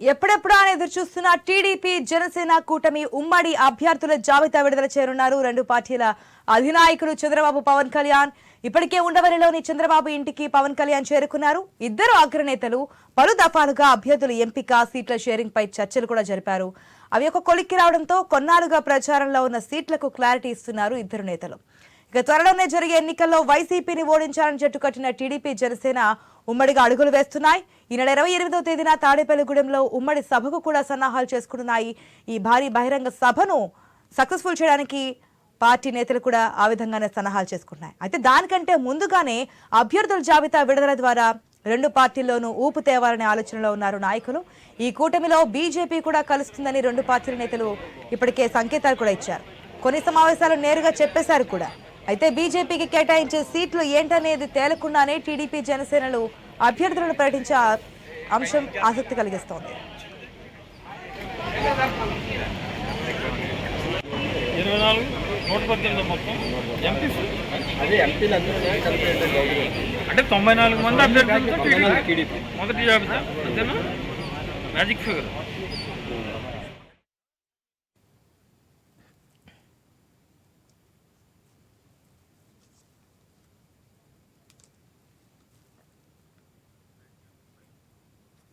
ఎప్పుడెప్పుడు అని ఎదురు చూస్తున్న టీడీపీ జనసేన కూటమి ఉమ్మడి అభ్యర్థుల జాబితా విడుదల చేరున్నారు రెండు పార్టీల అధినాయకుడు చంద్రబాబు పవన్ కళ్యాణ్. ఇప్పటికే ఉండవల్లిలోని చంద్రబాబు ఇంటికి పవన్ కళ్యాణ్ చేరుకున్నారు. ఇద్దరు అగ్రనేతలు పలు దఫాలుగా అభ్యర్థుల ఎంపిక సీట్ల షేరింగ్ పై చర్చలు కూడా జరిపారు. అవి ఒక కొలిక్కి రావడంతో కొన్నాళ్ళుగా ప్రచారంలో ఉన్న సీట్లకు క్లారిటీ ఇస్తున్నారు ఇద్దరు నేతలు. ఇక త్వరలోనే జరిగే ఎన్నికల్లో వైసీపీని ఓడించాలని జట్టు కట్టిన టీడీపీ జనసేన ఉమ్మడిగా అడుగులు వేస్తున్నాయి. ఈ నెల ఇరవై ఎనిమిదవ తేదీన తాడేపల్లిగూడెంలో ఉమ్మడి సభకు కూడా సన్నాహాలు చేసుకుంటున్నాయి. ఈ భారీ బహిరంగ సభను సక్సెస్ఫుల్ చేయడానికి పార్టీ నేతలు కూడా ఆ విధంగానే సన్నాహాలు చేసుకుంటున్నాయి. అయితే దానికంటే ముందుగానే అభ్యర్థుల జాబితా విడుదల ద్వారా రెండు పార్టీల్లోనూ ఊపు తేవాలనే ఆలోచనలో ఉన్నారు నాయకులు. ఈ కూటమిలో బీజేపీ కూడా కలుస్తుందని రెండు పార్టీల నేతలు ఇప్పటికే సంకేతాలు కూడా ఇచ్చారు. కొన్ని సమావేశాలు నేరుగా చెప్పేశారు కూడా. అయితే బీజేపీకి కేటాయించే సీట్లు ఏంటనేది తేలకుండానే టీడీపీ జనసేనలు అభ్యర్థులను ప్రకటించే అంశం ఆసక్తి కలిగిస్తోంది. ఇరవై నాలుగు నూట పద్దెనిమిది మొత్తం. ఎంపీ అదే ఎంపీలు అందరూ కలిపి ఎంత గౌరవం అంటే తొంభై నాలుగు మంది టీడీపీ. మొదటి జాబితా అంతేనా? Magic figure.